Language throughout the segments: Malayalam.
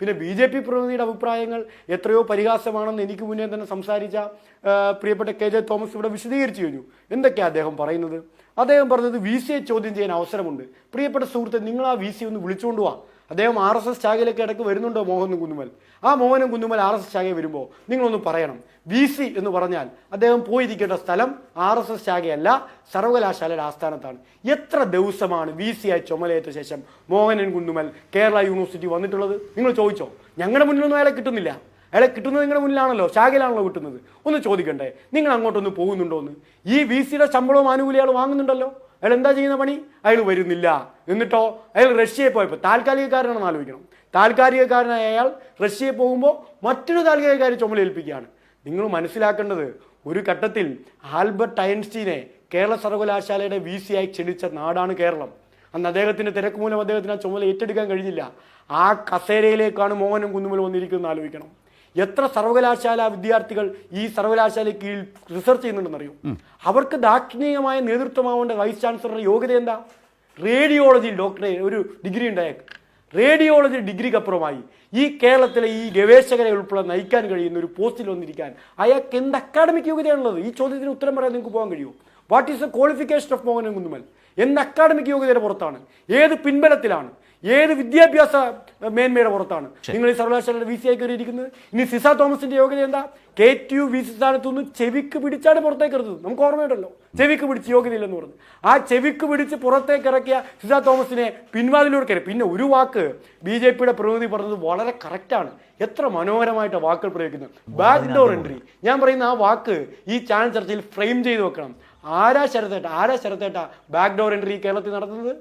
പിന്നെ ബി ജെ പി പ്രതിനിധിയുടെ അഭിപ്രായങ്ങൾ എത്രയോ പരിഹാസമാണെന്ന് എനിക്ക് മുന്നേ തന്നെ സംസാരിച്ച പ്രിയപ്പെട്ട കെ ജെ തോമസ് ഇവിടെ വിശദീകരിച്ചു കഴിഞ്ഞു. എന്തൊക്കെയാണ് അദ്ദേഹം പറയുന്നത്? അദ്ദേഹം പറഞ്ഞത് വി സിയെ ചോദ്യം ചെയ്യാൻ അവസരമുണ്ട്. പ്രിയപ്പെട്ട സുഹൃത്തെ നിങ്ങൾ ആ വി സി ഒന്ന് വിളിച്ചുകൊണ്ട് വാ. അദ്ദേഹം ആർ എസ് എസ് ശാഖയിലേക്ക് ഇടയ്ക്ക് വരുന്നുണ്ടോ മോഹൻ കുന്നുമൽ ആ മോഹനും കുന്നുമൽ ആർ എസ് എസ് ശാഖയിൽ വരുമ്പോൾ നിങ്ങളൊന്ന് പറയണം. വി സി എന്ന് പറഞ്ഞാൽ അദ്ദേഹം പോയിരിക്കേണ്ട സ്ഥലം ആർ എസ് എസ് ശാഖയല്ല സർവകലാശാലയുടെ ആസ്ഥാനത്താണ്. എത്ര ദിവസമാണ് വി സി ആയി ചുമലേറ്റ ശേഷം മോഹനൻ കുന്നുമൽ കേരള യൂണിവേഴ്സിറ്റി വന്നിട്ടുള്ളത്? നിങ്ങൾ ചോദിച്ചോ. ഞങ്ങളുടെ മുന്നിലൊന്നും അയാളെ കിട്ടുന്നില്ല. അയാളെ കിട്ടുന്നത് നിങ്ങളുടെ മുന്നിലാണല്ലോ ശാഖയിലാണല്ലോ കിട്ടുന്നത്. ഒന്ന് ചോദിക്കണ്ടേ? നിങ്ങൾ അങ്ങോട്ടൊന്ന് പോകുന്നുണ്ടോ എന്ന് ഈ വി സിയുടെ ശമ്പളവും ആനുകൂല്യങ്ങൾ വാങ്ങുന്നുണ്ടല്ലോ. അയാൾ എന്താ ചെയ്യുന്ന പണി? അയാൾ വരുന്നില്ല. എന്നിട്ടോ? അയാൾ റഷ്യയിൽ പോയപ്പോൾ താൽക്കാലികക്കാരനാണെന്ന് ആലോചിക്കണം. താൽക്കാലികക്കാരനായ അയാൾ റഷ്യയിൽ പോകുമ്പോൾ മറ്റൊരു താൽക്കാലികക്കാരി ചുമലേൽപ്പിക്കുകയാണ് നിങ്ങൾ മനസ്സിലാക്കേണ്ടത് ഒരു ഘട്ടത്തിൽ ആൽബർട്ട് ഐൻസ്റ്റീനെ കേരള സർവകലാശാലയുടെ വി സി ആയി ക്ഷണിച്ച നാടാണ് കേരളം. അന്ന് അദ്ദേഹത്തിന്റെ തിരക്ക് മൂലം അദ്ദേഹത്തിന് ആ ചുമതല ഏറ്റെടുക്കാൻ കഴിഞ്ഞില്ല. ആ കസേരയിലേക്കാണ് മോഹനും കുന്നുമലും വന്നിരിക്കുന്നത് ആലോചിക്കണം. എത്ര സർവകലാശാല വിദ്യാർത്ഥികൾ ഈ സർവകലാശാലയ്ക്ക് കീഴിൽ റിസർച്ച് ചെയ്യുന്നുണ്ടെന്ന് അറിയും അവർക്ക് ദാക്ഷിണികമായ നേതൃത്വമാവേണ്ട വൈസ് ചാൻസലറുടെ യോഗ്യത എന്താ? റേഡിയോളജി ഡോക്ടറെ ഒരു ഡിഗ്രി ഉണ്ടായേക്ക് റേഡിയോളജി ഡിഗ്രിക്കപ്പുറമായി ഈ കേരളത്തിലെ ഈ ഗവേഷകരെ ഉൾപ്പെടെ നയിക്കാൻ കഴിയുന്ന ഒരു പോസ്റ്റിൽ വന്നിരിക്കാൻ അയാൾക്ക് എന്ത് അക്കാഡമിക് യോഗ്യതയാണുള്ളത്? ഈ ചോദ്യത്തിന് ഉത്തരം പറയാൻ നിങ്ങൾക്ക് പോകാൻ കഴിയുമോ? What is the qualification of Mohan Kunnumal എന്ത് അക്കാഡമിക് യോഗ്യതയുടെ പുറത്താണ്? ഏത് പിൻബലത്തിലാണ്? ഏത് വിദ്യാഭ്യാസ മേന്മയുടെ പുറത്താണ്? നിങ്ങൾ ഈ സർവകലാശാലയുടെ വി സി ആയി കയറിയിരിക്കുന്നത്. ഇനി സിസ തോമസിന്റെ യോഗ്യത എന്താ? K T U V C സ്ഥാനത്തു നിന്ന് ചെവിക്ക് പിടിച്ചാണ് പുറത്തേക്ക് ഇറത്തത് നമുക്ക് ഓർമ്മയുണ്ടല്ലോ. ചെവിക്ക് പിടിച്ച് യോഗ്യതയില്ലെന്ന് പറഞ്ഞു. ആ ചെവിക്ക് പിടിച്ച് പുറത്തേക്ക് ഇറക്കിയ സിസ തോമസിനെ പിൻവാതിലൂടെ കയറി. പിന്നെ ഒരു വാക്ക് ബി ജെ പിയുടെ പ്രതിനിധി പറഞ്ഞത് വളരെ കറക്റ്റാണ് എത്ര മനോഹരമായിട്ട് വാക്കുകൾ പ്രയോഗിക്കുന്നത് ബാക്ക് ഡോർ എൻട്രി ഞാൻ പറയുന്ന ആ വാക്ക് ഈ ചാനൽ ചർച്ചയിൽ ഫ്രെയിം ചെയ്ത് വെക്കണം. ആരാ ശരത്തേട്ട? ആരാ ശരത്തേട്ട ബാക്ക് ഡോർ എൻട്രി കേരളത്തിൽ നടത്തുന്നത്?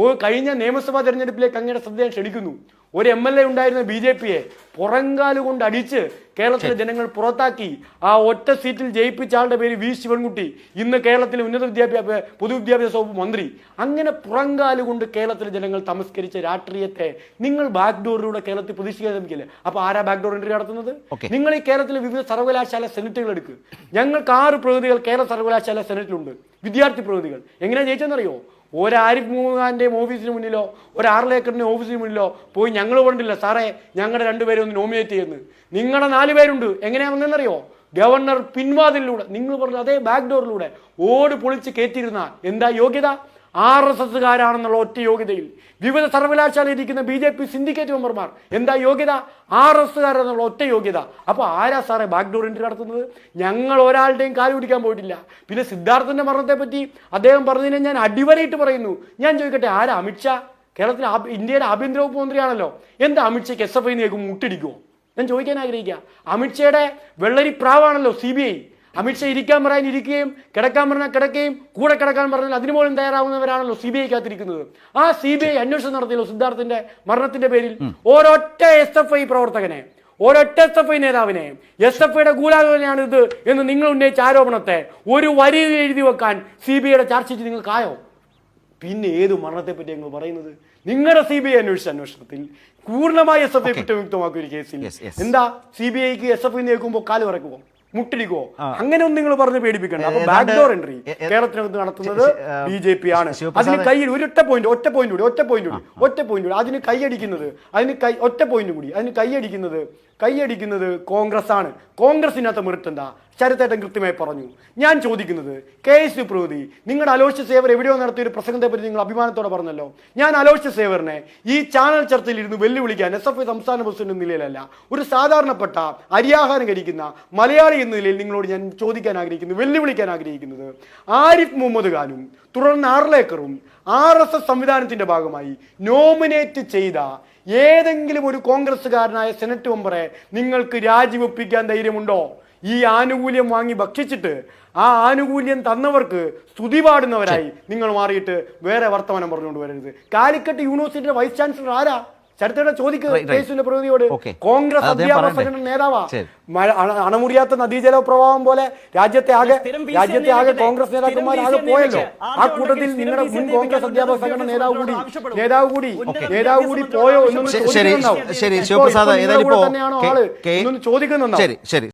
ഓ കഴിഞ്ഞ നിയമസഭാ തെരഞ്ഞെടുപ്പിലേക്ക് അങ്ങയുടെ ശ്രദ്ധ ക്ഷണിക്കുന്നു. ഒരു എം എൽ എ ഉണ്ടായിരുന്ന ബി ജെ പിയെ പുറങ്കാൽ കൊണ്ട് അടിച്ച് കേരളത്തിലെ ജനങ്ങൾ പുറത്താക്കി. ആ ഒറ്റ സീറ്റിൽ ജയിപ്പിച്ച ആളുടെ പേര് വി ശിവൻകുട്ടി. ഇന്ന് കേരളത്തിലെ ഉന്നത വിദ്യാഭ്യാസ പൊതുവിദ്യാഭ്യാസ വകുപ്പ് മന്ത്രി. അങ്ങനെ പുറങ്കാൽ കൊണ്ട് കേരളത്തിലെ ജനങ്ങൾ തമസ്കരിച്ച രാഷ്ട്രീയത്തെ നിങ്ങൾ ബാക്ക്ഡോറിലൂടെ കേരളത്തിൽ പ്രതീക്ഷിക്കാൻ ശ്രമിക്കില്ലേ? അപ്പൊ ആരാ ബാക്ക്ഡോർ എൻട്രി നടത്തുന്നത്? നിങ്ങൾ ഈ കേരളത്തിലെ വിവിധ സർവകലാശാല സെനറ്റുകൾ എടുക്കുക ഞങ്ങൾക്ക് ആറ് പ്രതിനിധികൾ കേരള സർവകലാശാല സെനറ്റിലുണ്ട്. വിദ്യാർത്ഥി പ്രതിനിധികൾ. എങ്ങനെയാണ് ജയിച്ചെന്നറിയോ ഒരു ആരിഫ് മുഖാന്റെയും ഓഫീസിന് മുന്നിലോ ഒരു ആറിലേക്കറിന്റെ ഓഫീസിന് മുന്നിലോ പോയി ഞങ്ങൾ കൊണ്ടില്ല. സാറേ ഞങ്ങളുടെ രണ്ടുപേരെ ഒന്ന് നോമിനേറ്റ് ചെയ്യുന്നു നിങ്ങളുടെ നാല് പേരുണ്ട്. എങ്ങനെയാണ് വന്നതെന്നറിയോ? ഗവർണർ പിൻവാതിലൂടെ നിങ്ങൾ പറഞ്ഞ അതേ ബാക്ക് ഡോറിലൂടെ ഓട് പൊളിച്ച് കയറ്റിയിരുന്ന എന്താ യോഗ്യത? ആർ എസ് എസ്സുകാരാണെന്നുള്ള ഒറ്റ യോഗ്യതയിൽ. വിവിധ സർവകലാശാലയിൽ ഇരിക്കുന്ന ബി ജെ പി സിൻഡിക്കേറ്റ് മെമ്പർമാർ. എന്താ യോഗ്യത? ആർ എസ് എന്നുള്ള ഒറ്റ യോഗ്യത. അപ്പോൾ ആരാ സാറേ ബാക്ക് ഡോർ എൻട്രി നടത്തുന്നത്? ഞങ്ങൾ ഒരാളുടെയും കാൽ പിടിക്കാൻ പോയിട്ടില്ല. പിന്നെ സിദ്ധാർത്ഥന്റെ മരണത്തെപ്പറ്റി അദ്ദേഹം പറഞ്ഞതിനെ ഞാൻ അടിവരയിട്ട് പറയുന്നു. ഞാൻ ചോദിക്കട്ടെ ആരാ അമിത്ഷാ? കേരളത്തിലെ ഇന്ത്യയുടെ ആഭ്യന്തര വകുപ്പ് മന്ത്രിയാണല്ലോ. എന്താ അമിത്ഷയ്ക്ക് എസ് എഫ് ഐ കേൾക്കും മുട്ടിടിക്കുമോ ഞാൻ ചോദിക്കാൻ ആഗ്രഹിക്കുക അമിത്ഷയുടെ വെള്ളരി പ്രാവാണല്ലോ സി ബി ഐ. അമിത്ഷാ ഇരിക്കാൻ പറയാൻ ഇരിക്കുകയും കിടക്കാൻ പറഞ്ഞാൽ കിടക്കുകയും കൂടെ കിടക്കാൻ പറഞ്ഞാൽ അതിനു പോലും തയ്യാറാവുന്നവരാണല്ലോ സി ബി ഐ കാത്തിരിക്കുന്നത്. ആ സി ബി ഐ അന്വേഷണം നടത്തിയല്ലോ സിദ്ധാർത്ഥിന്റെ മരണത്തിന്റെ പേരിൽ. ഒരൊറ്റ എസ് എഫ് ഐ പ്രവർത്തകനെ ഒരൊറ്റ എസ് എഫ് ഐ നേതാവിനെ എസ് എഫ് ഐയുടെ ഗൂഢാലോചനയാണ് ഇത് എന്ന് നിങ്ങൾ ഉന്നയിച്ച ആരോപണത്തെ ഒരു വരി എഴുതി വെക്കാൻ സി ബി ഐയുടെ ചാർജ് ഷീറ്റ് നിങ്ങൾക്കായോ? പിന്നെ ഏത് മരണത്തെ പറ്റി നിങ്ങൾ പറയുന്നത്? നിങ്ങളുടെ സി ബി ഐ അന്വേഷിച്ച അന്വേഷണത്തിൽ പൂർണമായി എസ് എഫ് ഐ കുറ്റമുക്തമാക്കിയ ഒരു കേസിൽ. എന്താ? സി ബി ഐക്ക് എസ് എഫ് ഐ നേക്കുമ്പോൾ കാൽ പറക്കുമോ മുട്ടിടിക്കുമോ അങ്ങനെ ഒന്നും നിങ്ങൾ പറഞ്ഞ് പേടിപ്പിക്കണം അപ്പൊ ബാക്ക്ഡോർ ഡോർ എൻട്രി കേരളത്തിനകത്ത് നടത്തുന്നത് ബി ജെ പി ആണ്. അതിന് കൈ ഒരൊറ്റ പോയിന്റ് ഒറ്റ പോയിന്റ് കൂടി ഒറ്റ പോയിന്റ് കൂടി ഒറ്റ പോയിന്റ് കൂടി. അതിന് കൈയടിക്കുന്നത് അതിന് കൈ ഒറ്റ പോയിന്റ് കൂടി. അതിന് കൈയടിക്കുന്നത് കൈയടിക്കുന്നത് കോൺഗ്രസ് ആണ് കോൺഗ്രസിനകത്ത് മെറിറ്റ് ചരിത്രേട്ടൻ കൃത്യമായി പറഞ്ഞു. ഞാൻ ചോദിക്കുന്നത് കെ എസ് യു പ്രകൃതി നിങ്ങളുടെ അലോഷ്യ സേവർ എവിടെയോ നടത്തിയ ഒരു പ്രസംഗത്തെ പറ്റി നിങ്ങൾ അഭിമാനത്തോടെ പറഞ്ഞല്ലോ. ഞാൻ അലോഷ്യ സേവറിനെ ഈ ചാനൽ ചർച്ചയിൽ ഇരുന്ന് വെല്ലുവിളിക്കാൻ എസ് എഫ് ഐ സംസ്ഥാന പ്രസിഡന്റ് നിലയിലല്ല ഒരു സാധാരണപ്പെട്ട അരിയാഹാരം കഴിക്കുന്ന മലയാളി എന്ന നിലയിൽ നിങ്ങളോട് ഞാൻ ചോദിക്കാൻ ആഗ്രഹിക്കുന്നു വെല്ലുവിളിക്കാൻ ആഗ്രഹിക്കുന്നത്. ആരിഫ് മുഹമ്മദ് ഖാനും തുടർന്ന് ആർലേക്കറും ആർ എസ് എസ് സംവിധാനത്തിന്റെ ഭാഗമായി നോമിനേറ്റ് ചെയ്ത ഏതെങ്കിലും ഒരു കോൺഗ്രസ്സുകാരനായ സെനറ്റ് മെമ്പറെ നിങ്ങൾക്ക് രാജിവെപ്പിക്കാൻ ധൈര്യമുണ്ടോ? ഈ ആനുകൂല്യം വാങ്ങി ഭക്ഷിച്ചിട്ട് ആ ആനുകൂല്യം തന്നവർക്ക് സ്തുതി പാടുന്നവരായി നിങ്ങൾ മാറിയിട്ട് വേറെ വർത്തമാനം പറഞ്ഞുകൊണ്ട് വരരുത്. കാലിക്കട്ട് യൂണിവേഴ്സിറ്റിയുടെ വൈസ് ചാൻസലർ ആരാ? ചരിത്രയുടെ ചോദിക്കുക പ്രകൃതിയോട്. കോൺഗ്രസ് അധ്യാപക? സംഘടന നേതാവാ. അണമുറിയാത്ത നദീജല പ്രവാഹം പോലെ രാജ്യത്തെ ആകെ രാജ്യത്തെ ആകെ കോൺഗ്രസ് നേതാക്കന്മാർ ആകെ പോയല്ലോ. ആ കൂട്ടത്തിൽ നിങ്ങളുടെ മുൻ കോൺഗ്രസ് അധ്യാപക സംഘടന നേതാവ് കൂടി നേതാവ് കൂടി നേതാവ് കൂടി പോയോ എന്നൊന്ന് ശരി ചോദിക്കുന്നുണ്ടാവും തന്നെയാണോ ആൾ? എന്നൊന്ന് ചോദിക്കുന്നുണ്ടാവും. ശരി ശരി.